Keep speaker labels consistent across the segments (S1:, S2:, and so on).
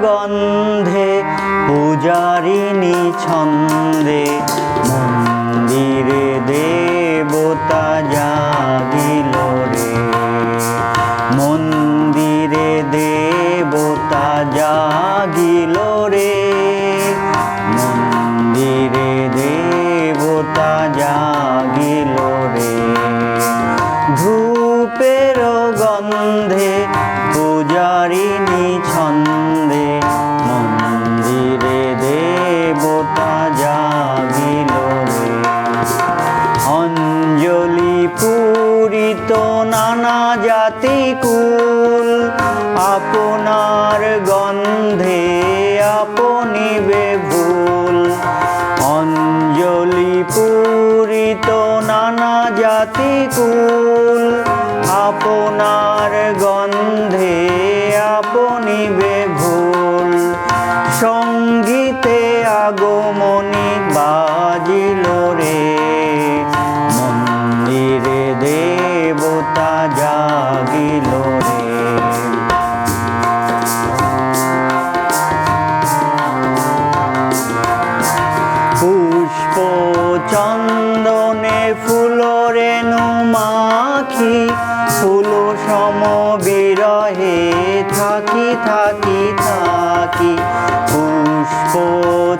S1: গন্ধে, পূজারিণী ছন্দে, মন্দিরে দেবতা জাগিল রে। মন্দিরে দেবতা জাগিল রে। মন্দিরে দেবতা জাগিল রে। ধূপের গন্ধে কুল আপনার গন্ধে আপনি বেভুল অঞ্জলি পূরিত নানা জাতিকুল আপনার গন্ধে পুষ্প চন্দনে ফুলরেণু মাখি, ফুল সম বিরহে থাকি থাকি থাকি। পুষ্প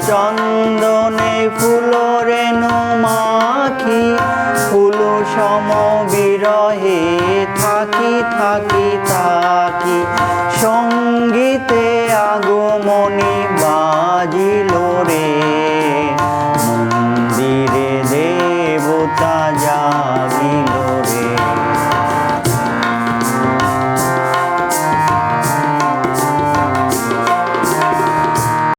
S1: চন্দনে ফুলরেণু মাখি, ফুল সম বিরহে থাকি থাকি থাকি।